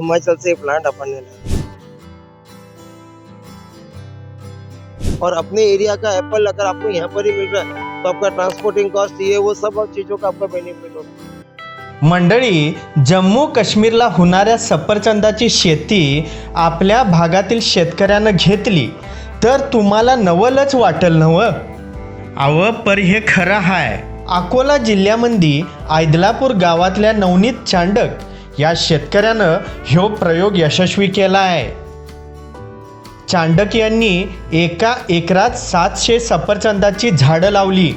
हिमाचल से plant अपन ने लाया और अपने एरिया का एप्पल अगर आपको यहाँ पर ही मिल रहा है तो आपका ट्रांसपोर्टिंग कॉस्ट ये वो सब चीज़ों का आपका बेनिफिट होगा। मंडळी जम्मू काश्मीरला होणाऱ्या सफरचंदाची शेती आपल्या भागातील शेतकऱ्यानं घेतली तर तुम्हाला नवलच वाटेल नवं अव पर हे खरं हाय. अकोला जिल्ह्यामध्ये ऐदलापूर गावातल्या नवनीत चांडक या शेतकऱ्यानं ह्यो प्रयोग यशस्वी केला आहे. चांडक यांनी एका एकरात सातशे सफरचंदाची झाडं लावली.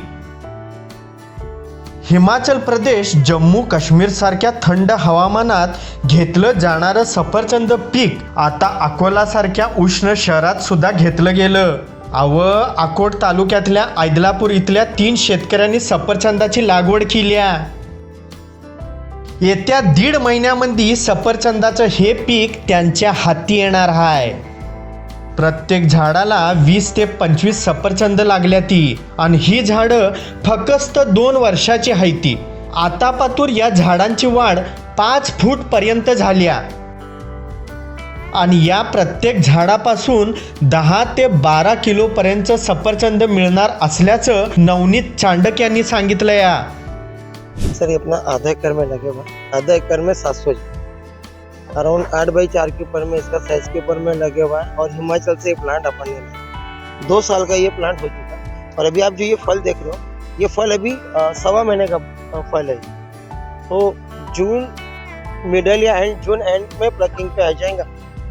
हिमाचल प्रदेश जम्मू काश्मीर सारख्या थंड हवामानात घेतलं जाणारं सफरचंद पीक आता अकोला सारख्या उष्ण शहरात सुद्धा घेतलं गेलं. अव अकोट तालुक्यातल्या ऐदलापूर इथल्या तीन शेतकऱ्यांनी सफरचंदाची लागवड केल्या येत्या दीड महिन्यामध्ये सफरचंदाचं हे पीक त्यांच्या हाती येणार आहे प्रत्येक झाडाला वीस ते पंचवीस सफरचंद लागल्या ती आणि ही झाडं फक्त दोन वर्षाची हायती. ती आता पातूर या झाडांची वाढ पाच फूट पर्यंत झाल्या. आणि या प्रत्येक झाडापासून दहा ते बारा किलोपर्यंत सफरचंद मिळणार असल्याचं नवनीत चांडक यांनी सांगितलं या सर, ये अपना आधा एकड़ में लगे हुआ। आधा एकड़ में सात सौ अराउंड आठ बाई चार के ऊपर में इसका साइज़ के ऊपर में लगे हुआ है और हिमाचल से ये प्लांट अपन ने लाया दो साल का ये प्लांट हो चुका है। और अभी आप जो ये फल देख रहे हो, ये फल अभी सवा महीने का फल है। तो जून मिडल या एंड जून एंड में प्लकिंग पे आ जाएगा।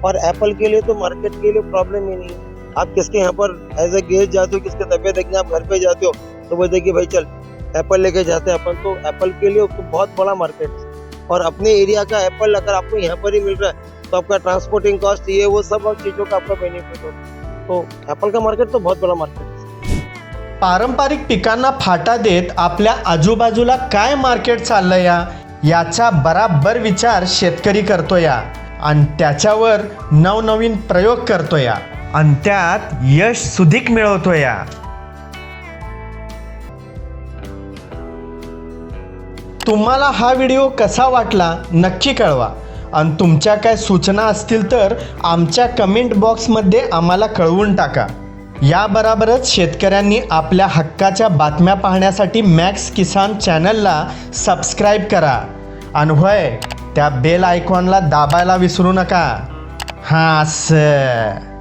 और एप्पल के लिए तो मार्केट के लिए प्रॉब्लम ही नहीं है। आप किसके यहाँ पर एज ए गेस्ट जाते हो, किसके तबीयत देखने आप घर पे जाते हो तो बोलते कि भाई चल एप्पल लेके जाते हैं। अपन तो एप्पल के लिए तो बहुत बड़ा मार्केट है। और अपने एरिया का एप्पल अगर आपको यहाँ पर ही मिल रहा है तो आपका ट्रांसपोर्टिंग कॉस्ट ये वो सब चीज़ों का आपका बेनिफिट होगा तो एप्पल का मार्केट तो बहुत बड़ा मार्केट है। पारंपरिक पिकांना फाटा देत आपल्या आजूबाजूला काय मार्केट चाललं या? याचा बराबर विचार शेतकरी करतो या. आणि त्याच्यावर नवनवीन प्रयोग करतो या. आणि त्यात यश सुधिक मिळवतो या. तुम्हाला हा व्हिडिओ कसा वाटला नक्की कळवा. आणि तुमच्या काय सूचना असतील तर आमच्या कमेंट बॉक्समध्ये आम्हाला कळवून टाका. याबरोबरच शेतकऱ्यांनी आपल्या हक्काच्या बातम्या पाहण्यासाठी मॅक्स किसान चॅनलला सबस्क्राईब करा. आणि होय त्या बेल आयकॉनला दाबायला विसरू नका. हां असं